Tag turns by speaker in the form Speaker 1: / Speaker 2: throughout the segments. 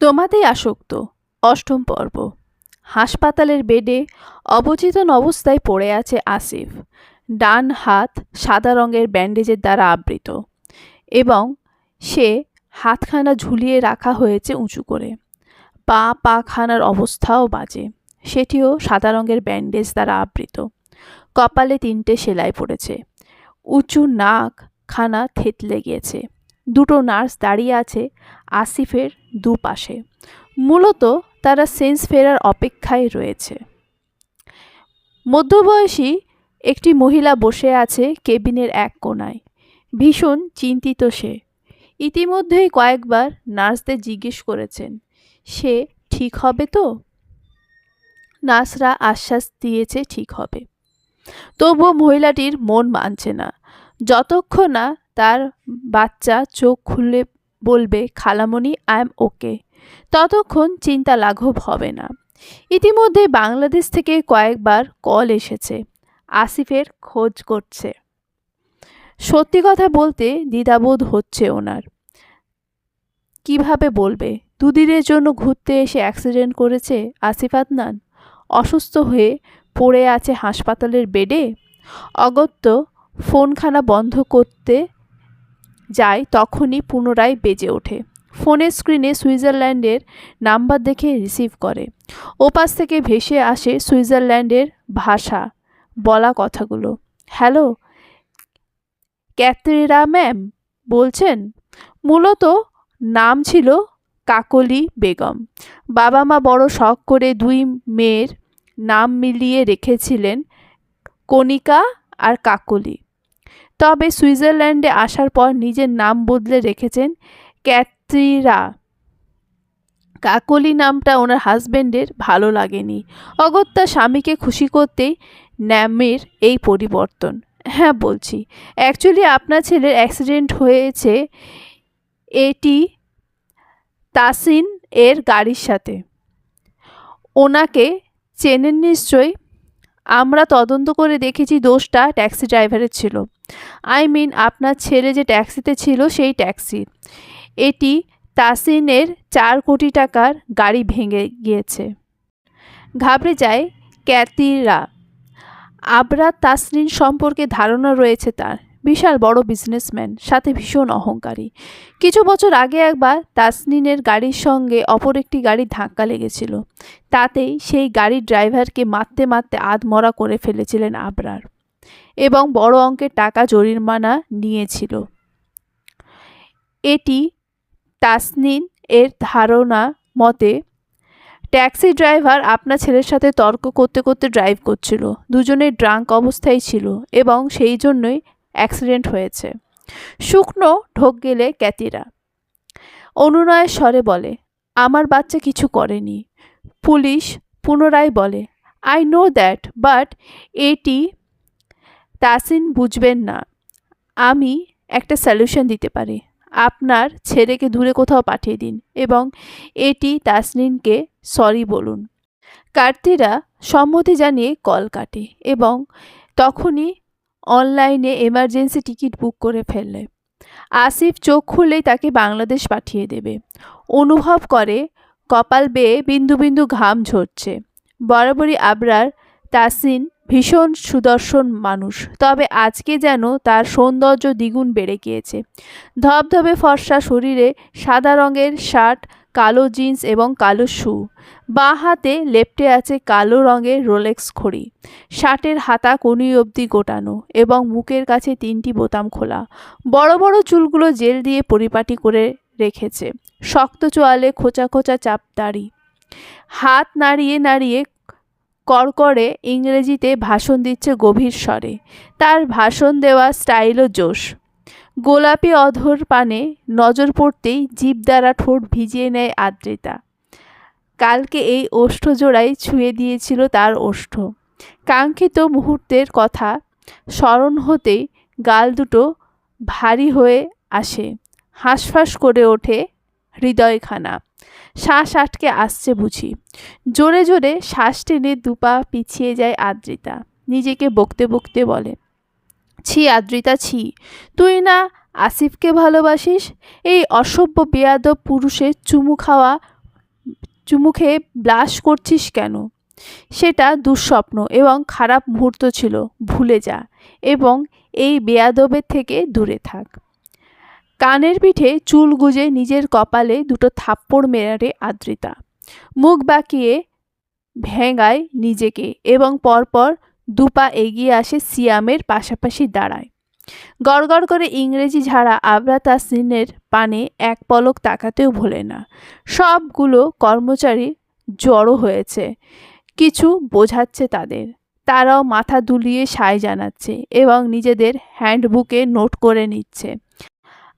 Speaker 1: তোমাতেই আসক্ত। অষ্টম পর্ব। হাসপাতালের বেডে অবচেতন অবস্থায় পড়ে আছে আসিফ। ডান হাত সাদা রঙের ব্যান্ডেজের দ্বারা আবৃত এবং সে হাতখানা ঝুলিয়ে রাখা হয়েছে উঁচু করে। পা পাখানার অবস্থাও বাজে। সেটিও সাদা রঙের ব্যান্ডেজ দ্বারা আবৃত। কপালে তিনটে সেলাই পড়েছে। উঁচু নাক খানা থেতলে গিয়েছে। দুটো নার্স দাঁড়িয়ে আছে আসিফের দুপাশে। মূলত তারা সেন্স ফেরার অপেক্ষায় রয়েছে। মধ্যবয়সী একটি মহিলা বসে আছে কেবিনের এক কোণায়। ভীষণ চিন্তিত সে। ইতিমধ্যেই কয়েকবার নার্সদের জিজ্ঞেস করেছেন, সে ঠিক হবে তো? নার্সরা আশ্বাস দিয়েছে, ঠিক হবে। তবুও মহিলাটির মন মানছে না। যতক্ষণ না তার বাচ্চা চোখ খুলে বলবে, খালামণি, আই এম ওকে। ততক্ষণ চিন্তা লাঘব হবে না। ইতিমধ্যে বাংলাদেশ থেকে কয়েকবার কল এসেছে। আসিফের খোঁজ করছে। সত্যি কথা বলতে দ্বিধাবোধ হচ্ছে ওনার। কীভাবে বলবে? দুদিনের জন্য ঘুরতে এসে অ্যাক্সিডেন্ট করেছে আসিফ আদনান? অসুস্থ হয়ে পড়ে আছে হাসপাতালের বেডে? অগত্য ফোনখানা বন্ধ করতে যায় তখনই পুনরায় বেজে ওঠে। ফোনের স্ক্রিনে সুইজারল্যান্ডের নাম্বার দেখে রিসিভ করে। ওপাশ থেকে ভেসে আসে সুইজারল্যান্ডের ভাষা, বলা কথাগুলো। হ্যালো ক্যাথরিরা ম্যাম, বলছেন, মূলত নাম ছিল কাকলি বেগম। বাবা মা বড় শখ করে দুই মেয়ের নাম মিলিয়ে রেখেছিলেন কণিকা আর কাকলি। তবে সুইজারল্যান্ডে আসার পর নিজের নাম বদলে রেখেছেন ক্যাথরিরা কাকলি নামটা ওনার হাজবেন্ডের ভালো লাগেনি। অগত্যা স্বামীকে খুশি করতেই নামের এই পরিবর্তন। হ্যাঁ বলছি অ্যাকচুয়ালি আপনার ছেলের অ্যাক্সিডেন্ট হয়েছে এটি তাসিন এর গাড়ির সাথে। ওনাকে চেনেন নিশ্চয়ই। আমরা তদন্ত করে দেখেছি দোষটা ট্যাক্সি ড্রাইভারের ছিল। আই মিন আপনার ছেলে যে ট্যাক্সিতে ছিল, সেই ট্যাক্সি। এটি তাসিনের চার কোটি টাকার গাড়ি ভেঙে গিয়েছে। ঘাবড়ে যায় ক্যাতিরা। আবরা তাসনিন সম্পর্কে ধারণা রয়েছে তার। বিশাল বড় বিজনেসম্যান সাথে ভীষণ অহংকারী। কিছু বছর আগে একবার তাসনিনের গাড়ির সঙ্গে অপর একটি গাড়ির ধাক্কা লেগেছিল। তাতেই সেই গাড়ির ড্রাইভারকে মারতে মারতে আধমরা করে ফেলেছিলেন আবরার। এবং বড় অঙ্কের টাকা জরিমানা নিয়েছিল। এটি তাসনিন এর ধারণা মতে, ট্যাক্সি ড্রাইভার আপনার ছেলের সাথে তর্ক করতে করতে ড্রাইভ করছিল। দুজনেই ড্রাঙ্ক অবস্থায় ছিল এবং সেই জন্যই অ্যাক্সিডেন্ট হয়েছে। শুকনো ঢোক গেলে ক্যাতিরা। অনুনয়ের স্বরে বলে, আমার বাচ্চা কিছু করেনি। পুলিশ পুনরায় বলে আই নো দ্যাট বাট এটি তাসিন বুঝবেন না। আমি একটা সলিউশন দিতে পারি। আপনার ছেলেকে দূরে কোথাও পাঠিয়ে দিন এবং এটি তাসনিনকে সরি বলুন। কার্তিরা সম্মতি জানিয়ে কল কাটে এবং তখনই অনলাইনে এমার্জেন্সি টিকিট বুক করে ফেললে আসিফ চোখ খুললেই তাকে বাংলাদেশ পাঠিয়ে দেবে। অনুভব করে কপাল বেয়ে বিন্দু বিন্দু ঘাম ঝরছে। বরাবরই আবরার তাসিন ভীষণ সুদর্শন মানুষ, তবে আজকে যেন তার সৌন্দর্য দ্বিগুণ বেড়ে গিয়েছে। ধবধবে ফর্সা শরীরে সাদা রঙের শার্ট, কালো জিন্স এবং কালো শু। বাঁ হাতে লেপটে আছে কালো রঙের রোলেক্স ঘড়ি শার্টের হাতা কনুই অবধি গোটানো এবং মুখের কাছে তিনটি বোতাম খোলা। বড় বড় চুলগুলো জেল দিয়ে পরিপাটি করে রেখেছে। শক্ত চোয়ালে খোঁচা খোঁচা চাপ দাড়ি। হাত নাড়িয়ে নাড়িয়ে কড়কড়ে ইংরেজিতে ভাষণ দিচ্ছে গভীর স্বরে। তার ভাষণ দেওয়া স্টাইলও জোশ। গোলাপি অধর পানে নজর পড়তেই জীব দ্বারা ঠোঁট ভিজিয়ে নেয় আদ্রিতা। কালকে এই ওষ্ঠ জোড়াই ছুঁয়ে দিয়েছিল তার ওষ্ঠ। কাঙ্ক্ষিত মুহূর্তের কথা স্মরণ হতেই গাল দুটো ভারী হয়ে আসে। হাঁসফাঁস করে ওঠে হৃদয়খানা। শ্বাস আটকে আসছে বুঝি। জোরে জোরে শ্বাস টেনে দুপা পিছিয়ে যায় আদ্রিতা। নিজেকে বকতে বকতে বলে, ছি আদ্রিতা, ছি। তুই না আসিফকে ভালোবাসিস? এই অসভ্য, বেয়াদব পুরুষের চুমু খাওয়া, চুমু খেয়ে ব্লাশ করছিস কেন? সেটা দুঃস্বপ্ন এবং খারাপ মুহূর্ত ছিল। ভুলে যা এবং এই বেয়াদবের থেকে দূরে থাক। কানের পিঠে চুল গুজে নিজের কপালে দুটো থাপ্পড় মেরারে আদ্রিতা। মুখ বাঁকিয়ে ভেঙায় নিজেকে এবং পরপর দুপা এগিয়ে আসে সিয়ামের পাশাপাশি দাঁড়ায়। গড়গড় করে ইংরেজি ঝাড়া আবরা তাসনিনের পানে এক পলক তাকাতেও ভোলে না। সবগুলো কর্মচারী জড়ো হয়েছে। কিছু বোঝাচ্ছে তাদের। তারাও মাথা দুলিয়ে সায় জানাচ্ছে এবং নিজেদের হ্যান্ডবুকে নোট করে নিচ্ছে।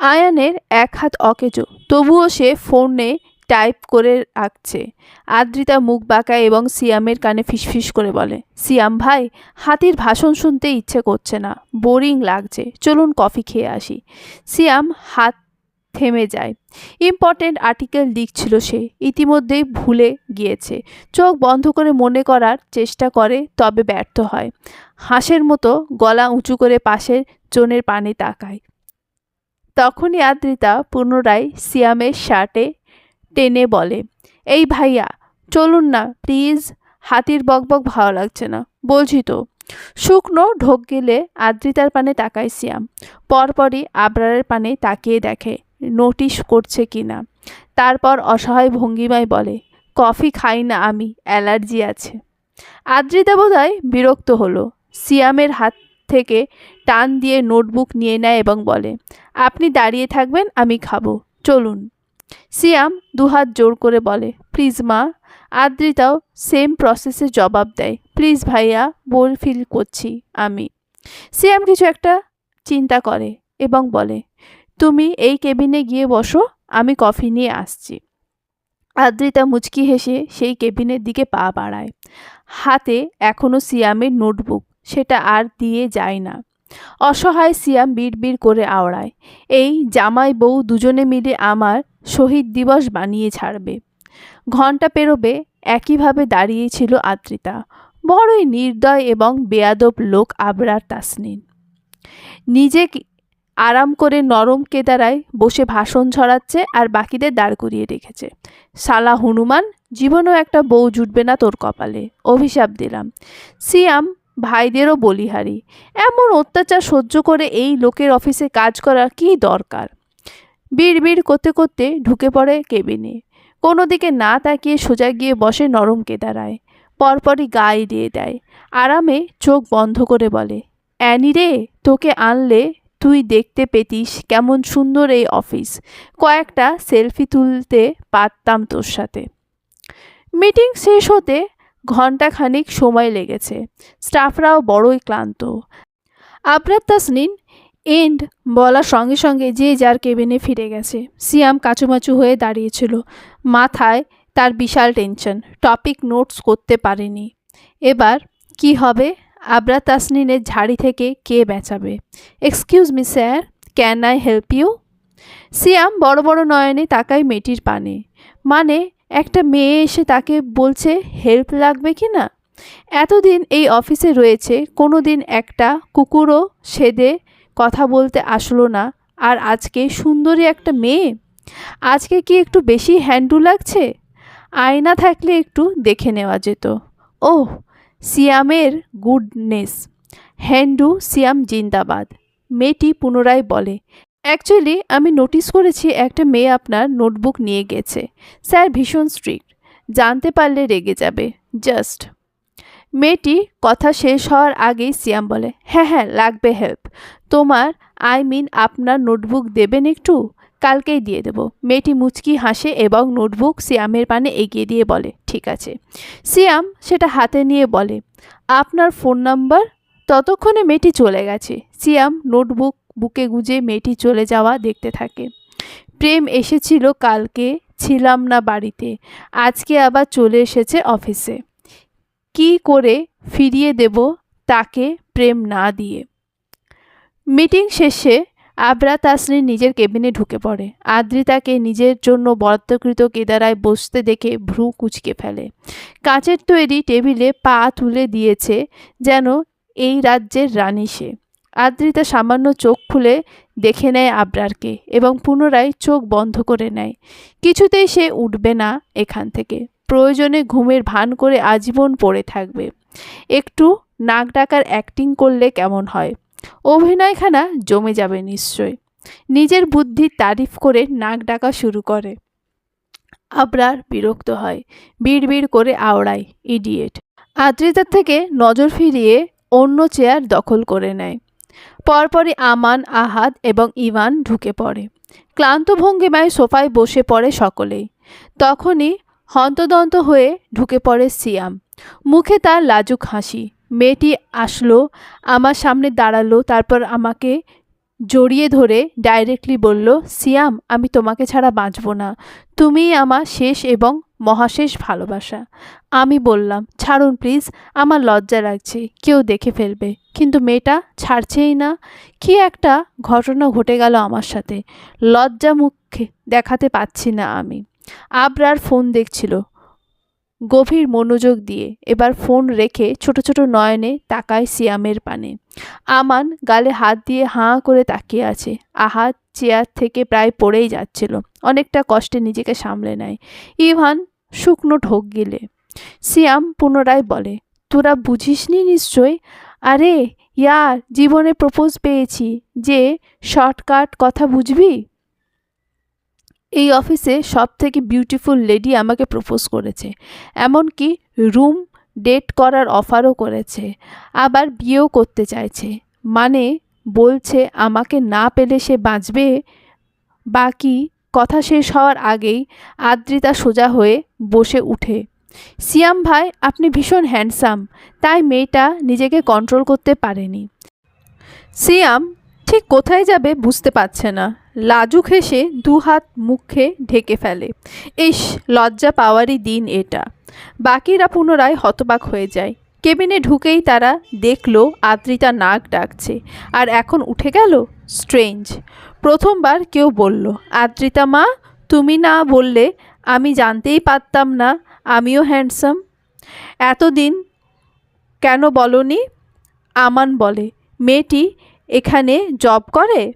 Speaker 1: আয়ানের এক হাত অকেজো, তবুও সে ফোনে টাইপ করে রাখছে। আদ্রিতা মুখ বাঁকায় এবং সিয়ামের কানে ফিসফিস করে বলে, সিয়াম ভাই, হাতির ভাষণ শুনতে ইচ্ছে করছে না, বোরিং লাগছে, চলুন কফি খেয়ে আসি। সিয়াম হাত থেমে যায়। ইম্পর্টেন্ট আর্টিকেল লিখছিল সে, ইতিমধ্যেই ভুলে গিয়েছে। চোখ বন্ধ করে মনে করার চেষ্টা করে, তবে ব্যর্থ হয়। হাঁসের মতো গলা উঁচু করে পাশের জনের পানে তাকায়। তখনই আদ্রিতা পুনরায় সিয়ামের শার্টে টেনে বলে, এই ভাইয়া, চলুন না, প্লিজ। হাতির বকবক ভালো লাগছে না। বলছি তো। শুকনো ঢোক গেলে আদ্রিতার পানে তাকায় সিয়াম। পরপরই আবরারের পানে তাকিয়ে দেখে, নোটিশ করছে কি না? তারপর অসহায় ভঙ্গিমায় বলে, কফি খাই না আমি, অ্যালার্জি আছে। আদ্রিতা বোধহয় বিরক্ত হলো। সিয়ামের হাত থেকে টান দিয়ে নোটবুক নিয়ে নেয় এবং বলে, আপনি দাঁড়িয়ে থাকবেন, আমি খাব। চলুন। সিয়াম দুহাত জোর করে বলে, প্লিজ মা। আদ্রিতাও সেম প্রসেসে জবাব দেয়, প্লিজ ভাইয়া, বোর ফিল করছি আমি। সিয়াম কিছু একটা চিন্তা করে এবং বলে, তুমি এই কেবিনে গিয়ে বসো, আমি কফি নিয়ে আসছি। আদ্রিতা মুচকি হেসে সেই কেবিনের দিকে পা বাড়ায়। হাতে এখনও সিয়ামের নোটবুক। সেটা আর দিয়ে যায় না। অসহায় সিয়াম বিড়বিড় করে আওড়ায়। এই জামাই বউ দুজনে মিলে আমার শহীদ দিবস বানিয়ে ছাড়বে। ঘণ্টা পেরোবে একইভাবে দাঁড়িয়েছিল আদ্রিতা। বড়ই নির্দয় এবং বেয়াদব লোক আবরার তাসনিন নিজে আরাম করে নরম কেদারায় বসে ভাষণ ছড়াচ্ছে আর বাকিদের দাঁড় করিয়ে রেখেছে। শালা হনুমান, জীবনেও একটা বউ জুটবে না তোর কপালে। অভিশাপ দিলাম। সিয়াম ভাইদেরও বলিহারি। এমন অত্যাচার সহ্য করে এই লোকের অফিসে কাজ করা কি দরকার? বিড় করতে করতে ঢুকে পড়ে কেবিনে। কোনো দিকে না তাকিয়ে সোজা গিয়ে বসে নরম কেদারায়। পরপরই গায়ে দিয়ে দেয়। আরামে চোখ বন্ধ করে বলে, অ্যানি রে, তোকে আনলে তুই দেখতে পেতিস কেমন সুন্দর এই অফিস। কয়েকটা সেলফি তুলতে পারতাম তোর সাথে। মিটিং শেষ হতে ঘণ্টাখানিক সময় লেগেছে। স্টাফরাও বড়ই ক্লান্ত। আবরাত তাসনিন এন্ড বলার সঙ্গে সঙ্গে যে যার কেবিনে ফিরে গেছে। সিয়াম কাচুমাচু হয়ে দাঁড়িয়েছিল। মাথায় তার বিশাল টেনশন টপিক নোটস করতে পারেনি। এবার কি হবে? আবরা তাসনিনের ঝাড়ি থেকে কে বেঁচাবে? Excuse me sir can I help you Siam বড় বড় নয়নে তাকায় মেয়েটির পানে। মানে একটা মেয়ে এসে তাকে বলছে, হেল্প লাগবে কি না? এতদিন এই অফিসে রয়েছে কোনো দিন একটা কুকুরও সেদে কথা বলতে আসলো না। আর আজকে সুন্দরী একটা মেয়ে? আজকে কি একটু বেশি হ্যান্ডু লাগছে? আয়না থাকলে একটু দেখে নেওয়া যেত। ওহ, সিয়ামের গুডনেস। হ্যান্ডু সিয়াম জিন্দাবাদ। মেয়েটি পুনরায় বলে অ্যাকচুয়ালি আমি নোটিস করেছি একটা মেয়ে আপনার নোটবুক নিয়ে গেছে। স্যার ভীষণ স্ট্রিক্ট জানতে পারলে রেগে যাবে। জাস্ট মেয়েটি কথা শেষ হওয়ার আগেই সিয়াম বলে হ্যাঁ হ্যাঁ লাগবে হেল্প তোমার আই মিন আপনার নোটবুক দেবেন একটু? কালকেই দিয়ে দেব। মেয়েটি মুচকি হাসে এবং নোটবুক সিয়ামের পানে এগিয়ে দিয়ে বলে, ঠিক আছে। সিয়াম সেটা হাতে নিয়ে বলে, আপনার ফোন নাম্বার ততক্ষণে মেয়েটি চলে গেছে। সিয়াম নোটবুক বুকে গুজে মেয়েটি চলে যাওয়া দেখতে থাকে। প্রেম এসেছিল কালকে, ছিলাম না বাড়িতে। আজকে আবার চলে এসেছে অফিসে। কি করে ফিরিয়ে দেব তাকে প্রেম না দিয়ে? মিটিং শেষে আবরা তাসরিন নিজের কেবিনে ঢুকে পড়ে। আদ্রিতাকে নিজের জন্য বরাদ্দকৃত কেদারায় বসতে দেখে ভ্রু কুচকে ফেলে। কাঁচের তৈরি টেবিলে পা তুলে দিয়েছে যেন এই রাজ্যের রানী সে। আদ্রিতা সামান্য চোখ খুলে দেখে নেয় আবরারকে এবং পুনরায় চোখ বন্ধ করে নেয়। কিছুতেই সে উঠবে না এখান থেকে। প্রয়োজনে ঘুমের ভান করে আজীবন পড়ে থাকবে। একটু নাক ডাকার অ্যাক্টিং করলে কেমন হয়? অভিনয়খানা জমে যাবে নিশ্চয়। নিজের বুদ্ধির তারিফ করে নাক ডাকা শুরু করে। আবরার বিরক্ত হয় বিড় করে আওড়ায় ইডিয়েট আদ্রিতার থেকে নজর ফিরিয়ে অন্য চেয়ার দখল করে নেয়। পরপরই আমান, আহাদ এবং ইমান ঢুকে পড়ে। ক্লান্ত ভঙ্গিমায় সোফায় বসে পড়ে সকলেই। তখনই হন্তদন্ত হয়ে ঢুকে পড়ে সিয়াম। মুখে তার লাজুক হাসি, মেয়েটি আসলো, আমার সামনে দাঁড়াল, তারপর আমাকে জড়িয়ে ধরে ডাইরেক্টলি বলল, সিয়াম, আমি তোমাকে ছাড়া বাঁচব না। তুমিই আমার শেষ এবং মহাশেষ ভালোবাসা। আমি বললাম, ছাড়ুন প্লিজ আমার লজ্জা লাগছে, কেউ দেখে ফেলবে। কিন্তু মেয়েটা ছাড়ছেই না। কি একটা ঘটনা ঘটে গেল আমার সাথে। লজ্জা মুখে দেখাতে পাচ্ছি না আমি। আবরার ফোন দেখছিল। গভীর মনোযোগ দিয়ে এবার ফোন রেখে ছোট ছোট নয়নে তাকায় সিয়ামের পানে। আমান গালে হাত দিয়ে হাঁ করে তাকিয়ে আছে। আহাত চেয়ার থেকে প্রায় পড়েই যাচ্ছিল। অনেকটা কষ্টে নিজেকে সামলে নেয়। ইভান শুকনো ঢোক গিলে। সিয়াম পুনরায় বলে, তোরা বুঝিসনি নিশ্চয় আরে, ইয়ার, জীবনে প্রপোজ পেয়েছি। যে, শর্টকাট কথা বুঝবি? এই অফিসে সব থেকে বিউটিফুল লেডি আমাকে প্রপোজ করেছে। এমনকি রুম ডেট করার অফারও করেছে। আবার বিয়েও করতে চাইছে। মানে বলছে আমাকে না পেলে সে বাঁচবে? বাকি কথা শেষ হওয়ার আগেই আদ্রিতা সোজা হয়ে বসে উঠে। সিয়াম ভাই, আপনি ভীষণ হ্যান্ডসাম তাই মেয়েটা নিজেকে কন্ট্রোল করতে পারেনি। সিয়াম, ঠিক কোথায় যাবে বুঝতে পারছে না। লাজুক হেসে দু হাত মুখে ঢেকে ফেলে। ইস, লজ্জা পাওয়ারই দিন এটা। বাকিরা পুনরায় হতবাক হয়ে যায়। কেবিনে ঢুকেই তারা দেখল আদ্রিতা নাক ডাকছে। আর এখন উঠে গেল? স্ট্রেঞ্জ। প্রথমবার কেউ বলল, আদ্রিতা মা, তুমি না বললে আমি জানতেই পারতাম না আমিও হ্যান্ডসাম। এতদিন কেন বলনি? আমান বলে, মেয়েটি এখানে জব করে?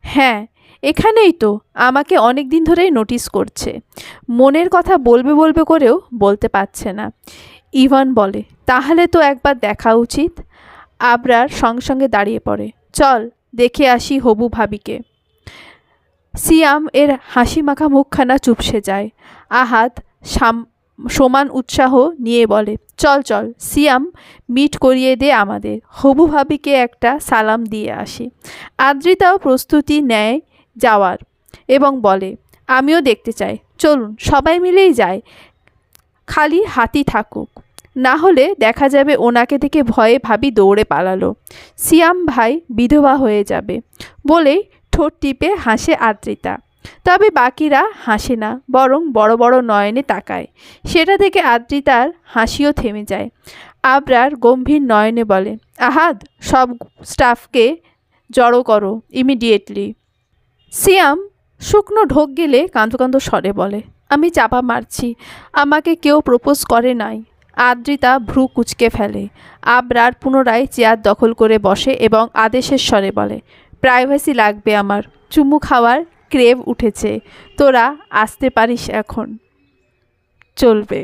Speaker 1: হ্যাঁ এখানেই তো, আমাকে অনেক দিন ধরেই নোটিস করছে। মনের কথা বলবে বলবে করেও বলতে পারছে না। ইভান বলে, তাহলে তো একবার দেখা উচিত। আবরার সঙ্গে সঙ্গে দাঁড়িয়ে পড়ে, চল, দেখে আসি হবু ভাবিকে। সিয়াম এর হাসি মাখা মুখখানা চুপসে যায়। আহাত সাম, সমান উৎসাহ নিয়ে বলে, চল চল, সিয়াম মিট করিয়ে দে আমাদের। হবু ভাবিকে একটা সালাম দিয়ে আসি। আদ্রিতাও প্রস্তুতি নেয় যাওয়ার এবং বলে, আমিও দেখতে চাই। চলুন, সবাই মিলেই যায় খালি হাতি থাকুক। না হলে দেখা যাবে ওনাকে দেখে ভয়ে ভাবি দৌড়ে পালালো। সিয়াম ভাই বিধবা হয়ে যাবে বলেই ঠোঁট টিপে হাসে আদ্রিতা। তবে বাকিরা হাসে না, বরং বড় বড় নয়নে তাকায়। সেটা থেকে আদ্রিতার হাসিও থেমে যায়। আবরার গম্ভীর নয়নে বলে, আহাদ, সব স্টাফকে জড়ো করো ইমিডিয়েটলি সিয়াম, শুকনো ঢোক গেলে কাঁদো কাঁদো স্বরে বলে, আমি চাপা মারছি, আমাকে কেউ প্রপোজ করে নাই। আদ্রিতা ভ্রু কুচকে ফেলে, আবরার পুনরায় চেয়ার দখল করে বসে এবং আদেশের স্বরে বলে প্রাইভেসি লাগবে আমার, চুমু খাওয়ার ক্রেভ উঠেছে, তোরা আসতে পারিস এখন। চলবে।